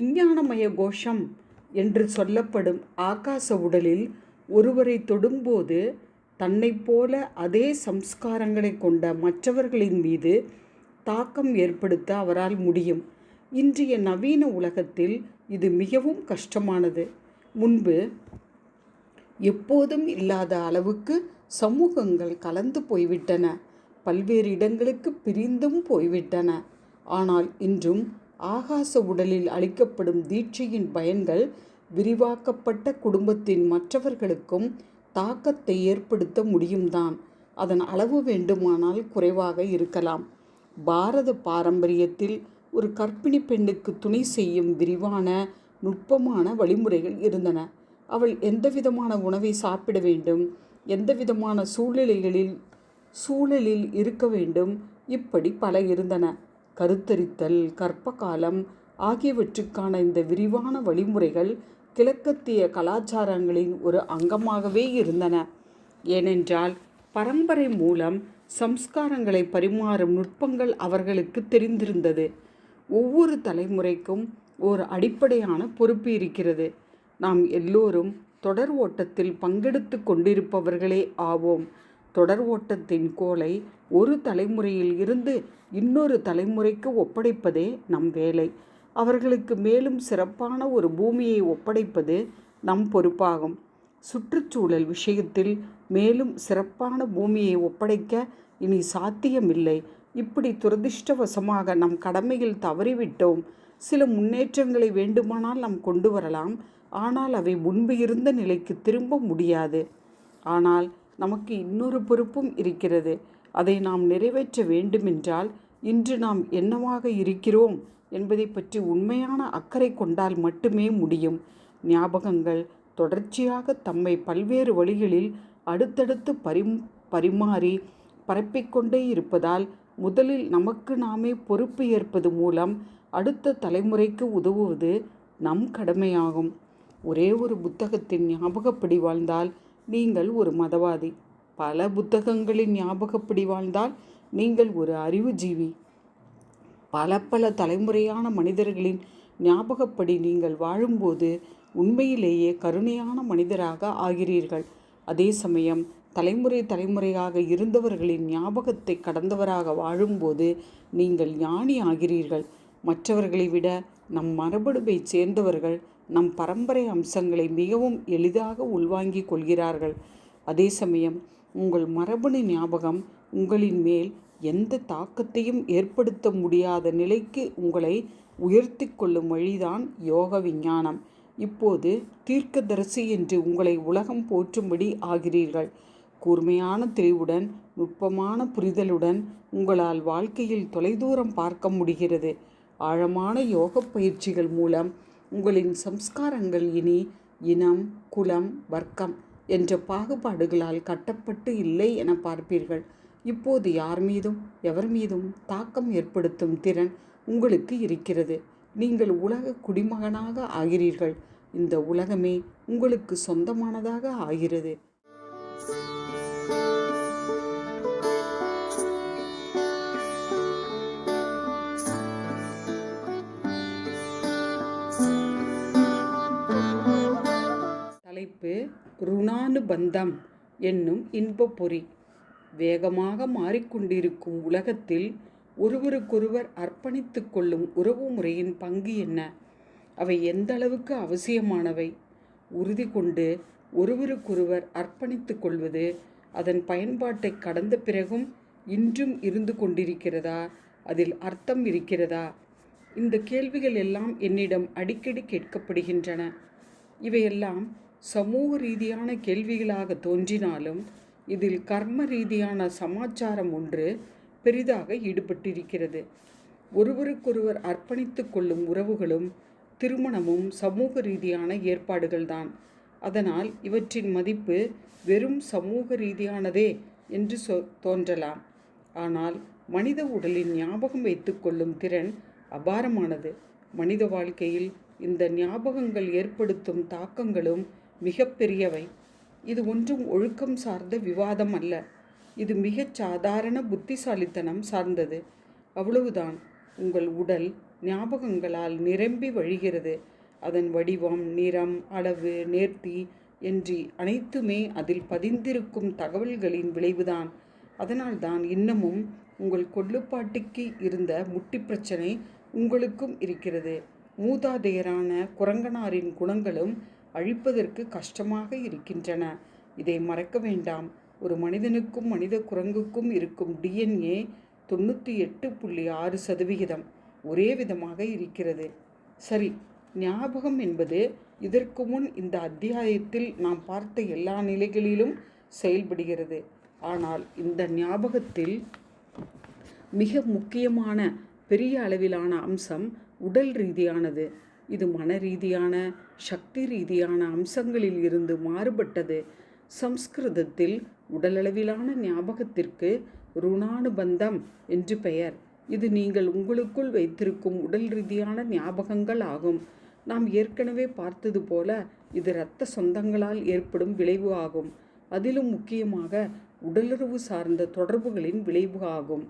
விஞ்ஞானமய கோஷம் என்று சொல்லப்படும் ஆகாச உடலில் ஒருவரை தொடும்போது தன்னைப் போல அதே சம்ஸ்காரங்களை கொண்ட மற்றவர்களின் மீது தாக்கம் ஏற்படுத்த அவரால் முடியும். இன்றைய நவீன உலகத்தில் இது மிகவும் கஷ்டமானது. முன்பு எப்போதும் இல்லாத அளவுக்கு சமூகங்கள் கலந்து போய்விட்டன. பல்வேறு இடங்களுக்கு பிரிந்தும் போய்விட்டன. ஆனால் இன்றும் ஆகாச உடலில் அளிக்கப்படும் தீட்சையின் பயன்கள் விரிவாக்கப்பட்ட குடும்பத்தின் மற்றவர்களுக்கும் தாக்கத்தை ஏற்படுத்த முடியும்தான். அதன் அளவு வேண்டுமானால் குறைவாக இருக்கலாம். பாரத பாரம்பரியத்தில் ஒரு கற்பிணி பெண்ணுக்கு துணை செய்யும் விரிவான நுட்பமான வழிமுறைகள் இருந்தன. அவள் எந்த விதமான உணவை சாப்பிட வேண்டும் எந்த விதமான சூழ்நிலைகளில் சூழலில் இருக்க வேண்டும் இப்படி பல இருந்தன. கருத்தரித்தல் கற்பகாலம் ஆகியவற்றுக்கான இந்த விரிவான வழிமுறைகள் கிழக்கத்திய கலாச்சாரங்களின் ஒரு அங்கமாகவே இருந்தன. ஏனென்றால் பரம்பரை மூலம் சம்ஸ்காரங்களை பரிமாறும் நுட்பங்கள் அவர்களுக்கு தெரிந்திருந்தது. ஒவ்வொரு தலைமுறைக்கும் ஒரு அடிப்படையான பொறுப்பு இருக்கிறது. நாம் எல்லோரும் தொடர் ஓட்டத்தில் பங்கெடுத்து கொண்டிருப்பவர்களே ஆவோம். தொடர் ஓட்டத்தின் கோலை ஒரு தலைமுறையில் இருந்து இன்னொரு தலைமுறைக்கு ஒப்படைப்பதே நம் வேலை. அவர்களுக்கு மேலும் சிறப்பான ஒரு பூமியை ஒப்படைப்பது நம் பொறுப்பாகும். சுற்றுச்சூழல் விஷயத்தில் மேலும் சிறப்பான பூமியை ஒப்படைக்க இனி சாத்தியமில்லை. இப்படி துரதிர்ஷ்டவசமாக நம் கடமையில் தவறிவிட்டோம். சில முன்னேற்றங்களை வேண்டுமானால் நாம் கொண்டு வரலாம். ஆனால் அவை முன்பு இருந்த நிலைக்கு திரும்ப முடியாது. ஆனால் நமக்கு இன்னொரு பொறுப்பும் இருக்கிறது. அதை நாம் நிறைவேற்ற வேண்டுமென்றால் இன்று நாம் என்னவாக இருக்கிறோம் என்பதை பற்றி உண்மையான அக்கறை கொண்டால் மட்டுமே முடியும். ஞாபகங்கள் தொடர்ச்சியாக தம்மை பல்வேறு வழிகளில் அடுத்தடுத்து பரிம் பரிமாறி பரப்பிக்கொண்டே இருப்பதால் முதலில் நமக்கு நாமே பொறுப்பு ஏற்பது மூலம் அடுத்த தலைமுறைக்கு உதவுவது நம் கடமையாகும். ஒரே ஒரு புத்தகத்தின் ஞாபகப்படி வாழ்ந்தால் நீங்கள் ஒரு மதவாதி. பல புத்தகங்களின் ஞாபகப்படி வாழ்ந்தால் நீங்கள் ஒரு அறிவுஜீவி. பல பல தலைமுறையான மனிதர்களின் ஞாபகப்படி நீங்கள் வாழும்போது உண்மையிலேயே கருணையான மனிதராக ஆகிறீர்கள். அதே சமயம் தலைமுறை தலைமுறையாக இருந்தவர்களின் ஞாபகத்தை கடந்தவராக வாழும்போது நீங்கள் ஞானி ஆகிறீர்கள் மற்றவர்களை விட நம் மரபணுவைச் சேர்ந்தவர்கள் நம் பரம்பரை அம்சங்களை மிகவும் எளிதாக உள்வாங்கிக் கொள்கிறார்கள். அதே சமயம் உங்கள் மரபணு ஞாபகம் உங்களின் மேல் எந்த தாக்கத்தையும் ஏற்படுத்த முடியாத நிலைக்கு உங்களை உயர்த்தி கொள்ளும் வழிதான் யோக விஞ்ஞானம். இப்போது தீர்க்கதரிசி என்று உங்களை உலகம் போற்றும்படி ஆகிறீர்கள். கூர்மையான தெளிவுடன் நுட்பமான புரிதலுடன் உங்களால் வாழ்க்கையில் தொலைதூரம் பார்க்க முடிகிறது. ஆழமான யோக பயிற்சிகள் மூலம் உங்களின் சம்ஸ்காரங்கள் இனி இனம் குலம் வர்க்கம் என்ற பாகுபாடுகளால் கட்டப்பட்டு இல்லை என பார்ப்பீர்கள். இப்போது யார் மீதும் எவர் மீதும் தாக்கம் ஏற்படுத்தும் திறன் உங்களுக்கு இருக்கிறது. நீங்கள் உலக குடிமகனாக ஆகிறீர்கள். இந்த உலகமே உங்களுக்கு சொந்தமானதாக ஆகிறது. தலைப்பு ருணானுபந்தம் என்னும் இன்பப்பொறி வேகமாக மாறிக்கொண்டிருக்கும் உலகத்தில் ஒருவருக்கொருவர் அர்ப்பணித்து கொள்ளும் உறவு முறையின் பங்கு என்ன? அவை எந்த அளவுக்கு அவசியமானவை? உறுதி கொண்டு ஒருவருக்கொருவர் அர்ப்பணித்து கொள்வது அதன் பயன்பாட்டை கடந்த பிறகும் இன்றும் இருந்து கொண்டிருக்கிறதா? அதில் அர்த்தம் இருக்கிறதா? இந்த கேள்விகள் எல்லாம் என்னிடம் அடிக்கடி கேட்கப்படுகின்றன. இவையெல்லாம் சமூக ரீதியான கேள்விகளாக தோன்றினாலும் இதில் கர்ம ரீதியான சமாச்சாரம் ஒன்று பெரிதாக ஈடுபட்டிருக்கிறது. ஒருவருக்கொருவர் அர்ப்பணித்து கொள்ளும் உறவுகளும் திருமணமும் சமூக ரீதியான ஏற்பாடுகள்தான். அதனால் இவற்றின் மதிப்பு வெறும் சமூக ரீதியானதே என்று சொ தோன்றலாம். ஆனால் மனித உடலின் ஞாபகம் வைத்துக்கொள்ளும் திறன் அபாரமானது. மனித வாழ்க்கையில் இந்த ஞாபகங்கள் ஏற்படுத்தும் தாக்கங்களும் மிகப்பெரியவை. இது ஒன்றும் ஒழுக்கம் சார்ந்த விவாதம் அல்ல. இது மிகச் சாதாரண புத்திசாலித்தனம் சார்ந்தது. அவ்வளவுதான். உங்கள் உடல் ஞாபகங்களால் நிரம்பி வழிகிறது. அதன் வடிவம் நிறம் அளவு நேர்த்தி என்று அனைத்துமே அதில் பதிந்திருக்கும் தகவல்களின் விளைவுதான். அதனால்தான் இன்னமும் உங்கள் கொள்ளுப்பாட்டிக்கு இருந்த முட்டி பிரச்சனை உங்களுக்கும் இருக்கிறது. மூதாதையரான குரங்கனாரின் குணங்களும் அழிப்பதற்கு கஷ்டமாக இருக்கின்றன. இதை மறக்க வேண்டாம். ஒரு மனிதனுக்கும் மனித குரங்குக்கும் இருக்கும் டிஎன்ஏ தொண்ணூற்றி எட்டு புள்ளி ஆறு சதவிகிதம் ஒரே விதமாக இருக்கிறது. சரி ஞாபகம் என்பது இதற்கு முன் இந்த அத்தியாயத்தில் நாம் பார்த்த எல்லா நிலைகளிலும் செயல்படுகிறது. ஆனால் இந்த ஞாபகத்தில் மிக முக்கியமான பெரிய அளவிலான அம்சம் உடல் ரீதியானது. இது மன ரீதியான சக்தி ரீதியான அம்சங்களில் இருந்து மாறுபட்டது. சம்ஸ்கிருதத்தில் உடலளவிலான ஞாபகத்திற்கு ருணானுபந்தம் என்று பெயர். இது நீங்கள் உங்களுக்குள் வைத்திருக்கும் உடல் ரீதியான ஞாபகங்கள் ஆகும். நாம் ஏற்கனவே பார்த்தது போல இது இரத்த சொந்தங்களால் ஏற்படும் விளைவு ஆகும். அதிலும் முக்கியமாக உடலுறவு சார்ந்த தொடர்புகளின் விளைவு ஆகும்.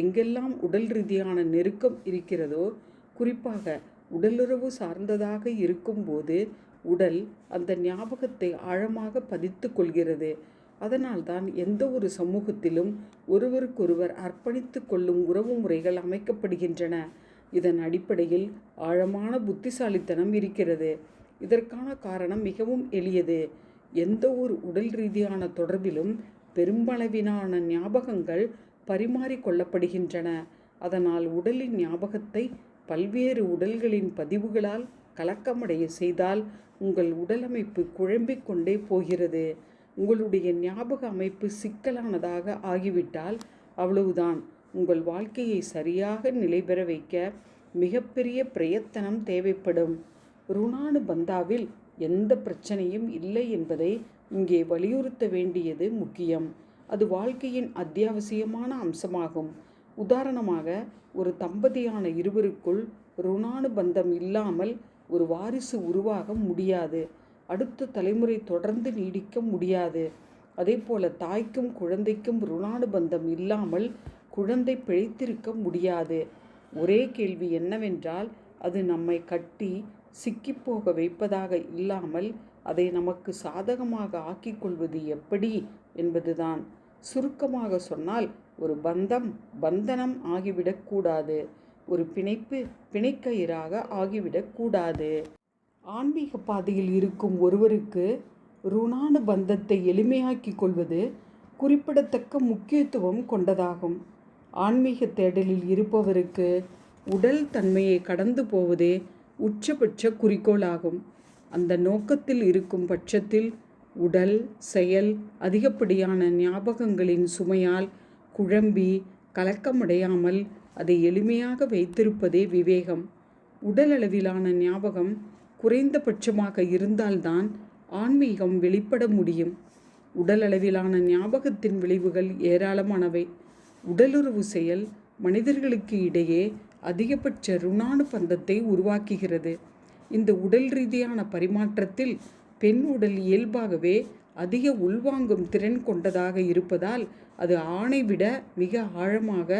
எங்கெல்லாம் உடல் ரீதியான நெருக்கம் இருக்கிறதோ குறிப்பாக உடலுறவு சார்ந்ததாக இருக்கும்போது உடல் அந்த ஞாபகத்தை ஆழமாக பதித்து கொள்கிறது. அதனால்தான் எந்த ஒரு சமூகத்திலும் ஒருவருக்கொருவர் அர்ப்பணித்து கொள்ளும் உறவு முறைகள் அமைக்கப்படுகின்றன. இதன் அடிப்படையில் ஆழமான புத்திசாலித்தனம் இருக்கிறது. இதற்கான காரணம் மிகவும் எளியது. எந்த ஒரு உடல் ரீதியான தொடர்பிலும் பெரும்பளவிலான ஞாபகங்கள் பரிமாறிக்கொள்ளப்படுகின்றன அதனால் உடலின் ஞாபகத்தை பல்வேறு உடல்களின் பதிவுகளால் கலக்கமடைய செய்தால் உங்கள் உடலமைப்பு குழம்பிக் கொண்டே போகிறது. உங்களுடைய ஞாபக அமைப்பு சிக்கலானதாக ஆகிவிட்டால் அவ்வளவுதான். உங்கள் வாழ்க்கையை சரியாக நிலைபெற வைக்க மிகப்பெரிய பிரயத்தனம் தேவைப்படும். ருணானு பந்தாவில் எந்த பிரச்சனையும் இல்லை என்பதை இங்கே வலியுறுத்த வேண்டியது முக்கியம். அது வாழ்க்கையின் அத்தியாவசியமான அம்சமாகும். உதாரணமாக ஒரு தம்பதியான இருவருக்குள் ருணானுபந்தம் இல்லாமல் ஒரு வாரிசு உருவாக முடியாது. அடுத்த தலைமுறை தொடர்ந்து நீடிக்க முடியாது. அதே போல தாய்க்கும் குழந்தைக்கும் ருணானுபந்தம் இல்லாமல் குழந்தை பிழைத்திருக்க முடியாது. ஒரே கேள்வி என்னவென்றால் அது நம்மை கட்டி சிக்கிப்போக வைப்பதாக இல்லாமல் அதை நமக்கு சாதகமாக ஆக்கிக்கொள்வது எப்படி என்பதுதான். சுருக்கமாக சொன்னால் ஒரு பந்தம் பந்தனம் ஆகிவிடக்கூடாது ஒரு பிணைப்பு பிணைக்கயிறாக ஆகிவிடக்கூடாது ஆன்மீக பாதையில் இருக்கும் ஒருவருக்கு ருணானு பந்தத்தை எளிமையாக்கிக் கொள்வது குறிப்பிடத்தக்க முக்கியத்துவம் கொண்டதாகும். ஆன்மீக தேடலில் இருப்பவருக்கு உடல் தன்மையை கடந்து போவதே உச்சபட்ச குறிக்கோளாகும். அந்த நோக்கத்தில் இருக்கும் பட்சத்தில் உடல் செயல் அதிகப்படியான ஞாபகங்களின் சுமையால் குழம்பி கலக்கமடையாமல் அதை எளிமையாக வைத்திருப்பதே விவேகம். உடலளவிலான ஞாபகம் குறைந்தபட்சமாக இருந்தால்தான் ஆன்மீகம் வெளிப்பட முடியும். உடலளவிலான ஞாபகத்தின் விளைவுகள் ஏராளமானவை. உடலுறவு செயல் மனிதர்களுக்கு இடையே அதிகபட்ச ருணானு பந்தத்தை உருவாக்குகிறது. இந்த உடல் ரீதியான பரிமாற்றத்தில் பெண் உடல் இயல்பாகவே அதிக உள்வாங்கும் திறன் கொண்டதாக இருப்பதால் அது ஆணை விட மிக ஆழமாக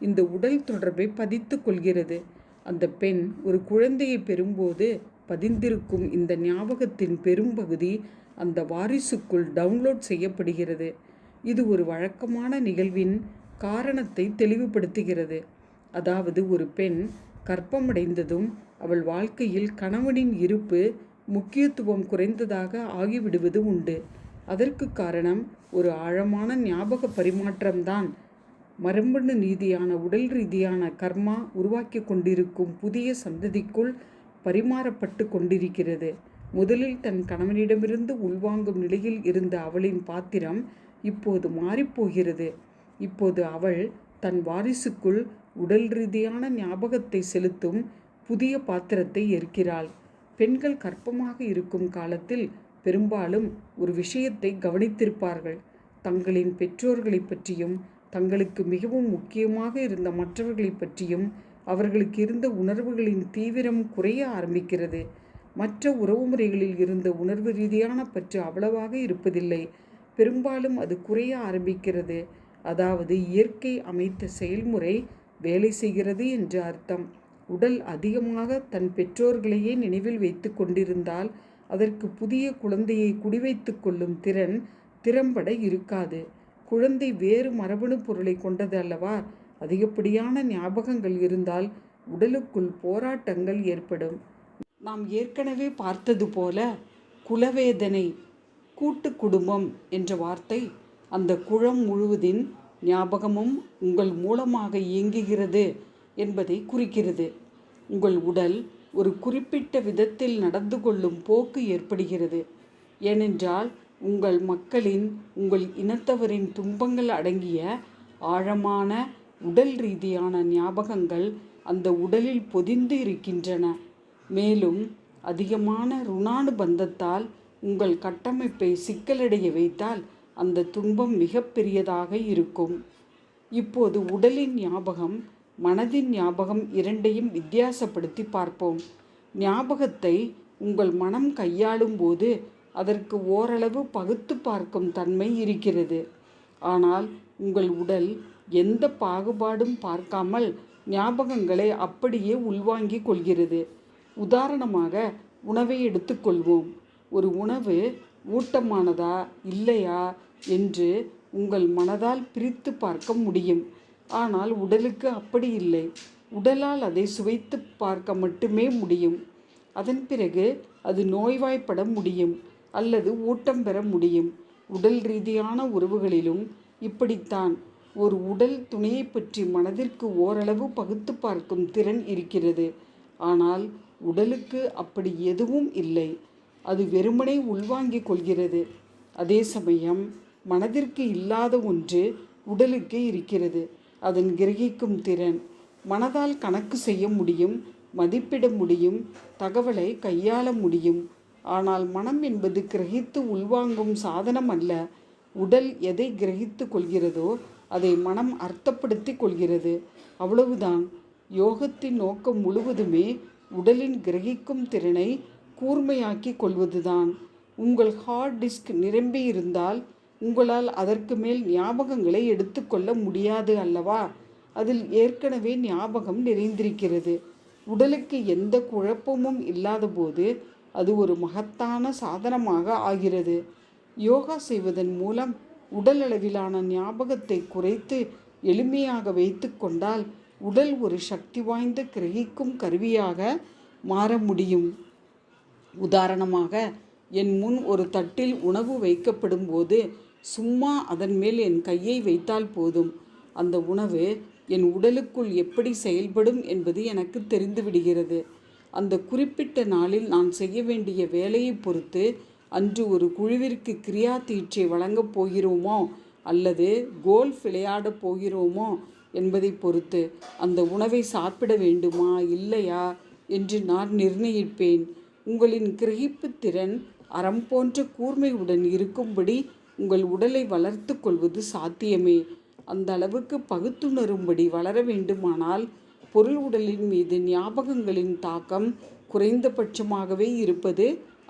இந்த உடல் தொடர்பை பதித்து கொள்கிறது. அந்த பெண் ஒரு குழந்தையை பெறும்போது பதிந்திருக்கும் இந்த ஞாபகத்தின் பெரும்பகுதி அந்த வாரிசுக்குள் டவுன்லோட் செய்யப்படுகிறது. இது ஒரு வழக்கமான நிகழ்வின் காரணத்தை தெளிவுபடுத்துகிறது. அதாவது ஒரு பெண் கற்பமடைந்ததும் அவள் வாழ்க்கையில் கணவனின் இருப்பு முக்கியத்துவம் குறைந்ததாக ஆகிவிடுவது உண்டு. அதற்கு காரணம் ஒரு ஆழமான ஞாபக பரிமாற்றம்தான். மரபணு ரீதியான உடல் ரீதியான கர்மா உருவாக்கி கொண்டிருக்கும் புதிய சந்ததிக்குள் பரிமாறப்பட்டு கொண்டிருக்கிறது. முதலில் தன் கணவனிடமிருந்து உள்வாங்கும் நிலையில் இருந்த அவளின் பாத்திரம் இப்போது மாறிப்போகிறது. இப்போது அவள் தன் வாரிசுக்குள் உடல் ரீதியான ஞாபகத்தை செலுத்தும் புதிய பாத்திரத்தை ஏற்கிறாள். பெண்கள் கற்பமாக இருக்கும் காலத்தில் பெரும்பாலும் ஒரு விஷயத்தை கவனித்திருப்பார்கள். தங்களின் பெற்றோர்களை பற்றியும் தங்களுக்கு மிகவும் முக்கியமாக இருந்த மற்றவர்களை பற்றியும் அவர்களுக்கு இருந்த உணர்வுகளின் தீவிரம் குறைய ஆரம்பிக்கிறது. மற்ற உறவுமுறைகளில் இருந்த உணர்வு ரீதியான பற்று அவ்வளவாக இருப்பதில்லை. பெரும்பாலும் அது குறைய ஆரம்பிக்கிறது. அதாவது இயற்கை அமைத்த செயல்முறை வேலை செய்கிறது என்று அர்த்தம். உடல் அதிகமாக தன் பெற்றோர்களையே நினைவில் வைத்து கொண்டிருந்தால் அதற்கு புதிய குழந்தையை குடிவைத்து கொள்ளும் திறன் திறம்பட இருக்காது. குழந்தை வேறு மரபணு பொருளை கொண்டது அல்லவா? அதிகப்படியான ஞாபகங்கள் இருந்தால் உடலுக்குள் போராட்டங்கள் ஏற்படும். நாம் ஏற்கனவே பார்த்தது போல குலவேதனை கூட்டு குடும்பம் என்ற வார்த்தை அந்த குழம் முழுவதின் ஞாபகமும் உங்கள் மூலமாக இயங்குகிறது என்பதை குறிக்கிறது. உங்கள் உடல் ஒரு குறிப்பிட்ட விதத்தில் நடந்து கொள்ளும் போக்கு ஏற்படுகிறது. ஏனென்றால் உங்கள் மக்களின் உங்கள் இனத்தவரின் துன்பங்கள் அடங்கிய ஆழமான உடல் ரீதியான ஞாபகங்கள் அந்த உடலில் பொதிந்து இருக்கின்றன. மேலும் அதிகமான ருணானுபந்தத்தால் உங்கள் கட்டமைப்பை சிக்கலடைய வைத்தால் அந்த துன்பம் மிக பெரியதாக இருக்கும். இப்போது உடலின் ஞாபகம் மனதின் ஞாபகம் இரண்டையும் வித்தியாசப்படுத்தி பார்ப்போம். ஞாபகத்தை உங்கள் மனம் கையாளும் போது அதற்கு ஓரளவு பகுத்து பார்க்கும் தன்மை இருக்கிறது. ஆனால் உங்கள் உடல் எந்த பாகுபாடும் பார்க்காமல் ஞாபகங்களை அப்படியே உள்வாங்கிக் கொள்கிறது. உதாரணமாக உணவை எடுத்துக்கொள்வோம் ஒரு உணவு ஊட்டமானதா இல்லையா என்று உங்கள் மனதால் பிரித்து பார்க்க முடியும். ஆனால் உடலுக்கு அப்படி இல்லை. உடலால் அதை சுவைத்து பார்க்க மட்டுமே முடியும். அதன் பிறகு அது நோய்வாய்ப்பட முடியும் அல்லது ஊட்டம் பெற முடியும். உடல் ரீதியான உறவுகளிலும் இப்படித்தான். ஒரு உடல் துணையை பற்றி மனதிற்கு ஓரளவு பகுத்து பார்க்கும் திறன் இருக்கிறது. ஆனால் உடலுக்கு அப்படி எதுவும் இல்லை. அது வெறுமனை உள்வாங்கிக் கொள்கிறது. அதே சமயம் மனதிற்கு இல்லாத ஒன்று உடலுக்கு இருக்கிறது. அதன் கிரகிக்கும் திறன். மனதால் கணக்கு செய்ய முடியும் மதிப்பிட முடியும் தகவலை கையாள முடியும். ஆனால் மனம் என்பது கிரகித்து உள்வாங்கும் சாதனம் அல்ல. உடல் எதை கிரகித்து கொள்கிறதோ அதை மனம் அர்த்தப்படுத்தி கொள்கிறது. அவ்வளவுதான். யோகத்தின் நோக்கம் முழுவதுமே உடலின் கிரகிக்கும் திறனை கூர்மையாக்கி கொள்வதுதான். உங்கள் ஹார்ட் டிஸ்க் நிரம்பி இருந்தால் உங்களால் அதற்கு மேல் ஞாபகங்களை எடுத்துக்கொள்ள முடியாது அல்லவா? அதில் ஏற்கனவே ஞாபகம் நிறைந்திருக்கிறது. உடலுக்கு எந்த குழப்பமும் இல்லாதபோது அது ஒரு மகத்தான சாதனமாக ஆகிறது. யோகா செய்வதன் மூலம் உடல் அளவிலான ஞாபகத்தை குறைத்து எளிமையாக வைத்து கொண்டால் உடல் ஒரு சக்தி வாய்ந்த கிரகிக்கும் கருவியாக மாற முடியும். உதாரணமாக என் முன் ஒரு தட்டில் உணவு வைக்கப்படும் போது சும்மா அதன் மேல் என் கையை வைத்தால் போதும். அந்த உணவு என் உடலுக்குள் எப்படி செயல்படும் என்பது எனக்கு தெரிந்துவிடுகிறது. அந்த குறிப்பிட்ட நாளில் நான் செய்ய வேண்டிய வேலையை பொறுத்து அன்று ஒரு குழுவிற்கு கிரியா தீட்சை வழங்கப் போகிறோமோ அல்லது கோல்ஃப் விளையாடப் போகிறோமோ என்பதை பொறுத்து அந்த உணவை சாப்பிட வேண்டுமா இல்லையா என்று நான் நிர்ணயிப்பேன். உங்களின் கிரகிப்பு திறன் அறம் போன்ற கூர்மையுடன் இருக்கும்படி உங்கள் உடலை வளர்த்து கொள்வது சாத்தியமே. அந்த அளவுக்கு பகுத்துணரும்படி வளர வேண்டுமானால் பொருள் உடலின் மீது ஞாபகங்களின் தாக்கம் குறைந்தபட்சமாகவே இருப்பது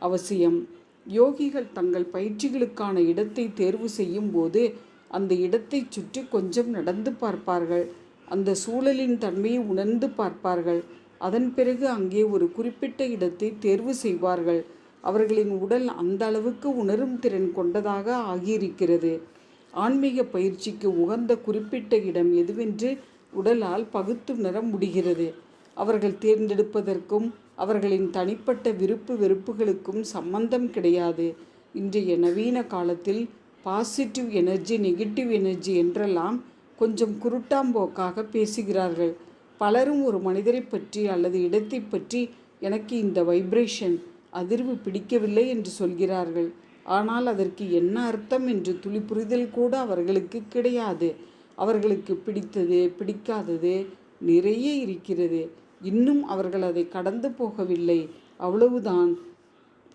அவசியம். யோகிகள் தங்கள் பயிற்சிகளுக்கான இடத்தை தேர்வு செய்யும் போது அந்த இடத்தை சுற்றி கொஞ்சம் நடந்து பார்ப்பார்கள். அந்த சூழலின் தன்மையை உணர்ந்து பார்ப்பார்கள். அதன் பிறகு அங்கே ஒரு குறிப்பிட்ட இடத்தை தேர்வு செய்வார்கள். அவர்களின் உடல் அந்த அளவுக்கு உணரும் திறன் கொண்டதாக ஆகியிருக்கிறது. ஆன்மீக பயிற்சிக்கு உகந்த குறிப்பிட்ட இடம் எதுவென்று உடலால் பகுத்துணர முடிகிறது. அவர்கள் தேர்ந்தெடுப்பதற்கும் அவர்களின் தனிப்பட்ட விருப்பு வெறுப்புகளுக்கும் சம்பந்தம் கிடையாது. இன்றைய நவீன காலத்தில் பாசிட்டிவ் எனர்ஜி நெகட்டிவ் எனர்ஜி என்றெல்லாம் கொஞ்சம் குருட்டாம்போக்காக பேசுகிறார்கள். பலரும் ஒரு மனிதரை பற்றி அல்லது இடத்தை பற்றி எனக்கு இந்த வைப்ரேஷன் அதிர்வு பிடிக்கவில்லை என்று சொல்கிறார்கள். ஆனால் அதற்கு என்ன அர்த்தம் என்று துளி புரிதல் கூட அவர்களுக்கு கிடையாது. அவர்களுக்கு பிடித்தது பிடிக்காதது நிறைய இருக்கிறது. இன்னும் அவர்கள் அதை கடந்து போகவில்லை. அவ்வளவுதான்.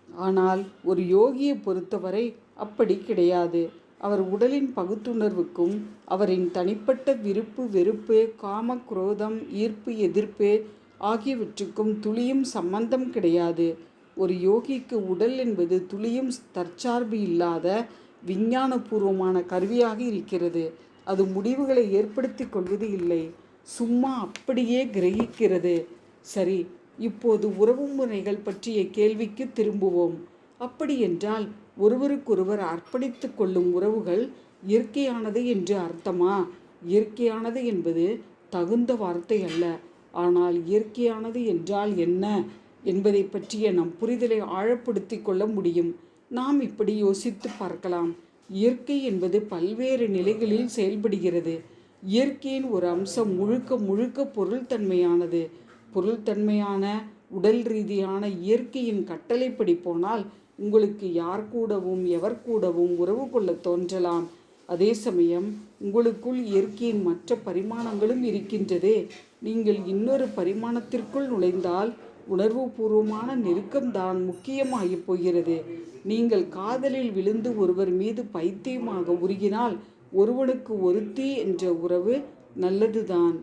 ஆனால் ஒரு யோகியை பொறுத்தவரை அப்படி கிடையாது. அவர் உடலின் பகுத்துணர்வுக்கும் அவரின் தனிப்பட்ட விருப்பு வெறுப்பு காம குரோதம் ஈர்ப்பு எதிர்ப்பு ஆகியவற்றுக்கும் துளியும் சம்பந்தம் கிடையாது. ஒரு யோகிக்கு உடல் என்பது துளியும் தற்சார்பு இல்லாத விஞ்ஞானபூர்வமான கருவியாக இருக்கிறது. அது முடிவுகளை ஏற்படுத்தி கொள்வது இல்லை. சும்மா அப்படியே கிரகிக்கிறது. சரி இப்போது உறவுமுறைகள் பற்றிய கேள்விக்கு திரும்புவோம். அப்படியென்றால் ஒருவருக்கொருவர் அர்ப்பணித்து கொள்ளும் உறவுகள் இயற்கையானது என்று அர்த்தமா? இயற்கையானது என்பது தகுந்த வார்த்தை அல்ல. ஆனால் இயற்கையானது என்றால் என்ன? என்பதை பற்றிய நம் புரிதலை ஆழப்படுத்தி கொள்ள முடியும். நாம் இப்படி யோசித்து பார்க்கலாம். இயற்கை என்பது பல்வேறு நிலைகளில் செயல்படுகிறது. இயற்கையின் ஒரு அம்சம் முழுக்க முழுக்க பொருள்தன்மையானது. பொருள்தன்மையான உடல் ரீதியான இயற்கையின் கட்டளைப்படி போனால் உங்களுக்கு யார் கூடவும் எவர் கூடவும் உறவு கொள்ள தோன்றலாம். அதே சமயம் உங்களுக்குள் இயற்கையின் மற்ற பரிமாணங்களும் இருக்கின்றதே. நீங்கள் இன்னொரு பரிமாணத்திற்குள் நுழைந்தால் உணர்வுபூர்வமான நெருக்கம்தான் முக்கியமாகிப் போகிறது. நீங்கள் காதலில் விழுந்து ஒருவர் மீது பைத்தியமாக உருகினால் ஒருவனுக்கு ஒருத்தி என்ற உறவு நல்லதுதான்.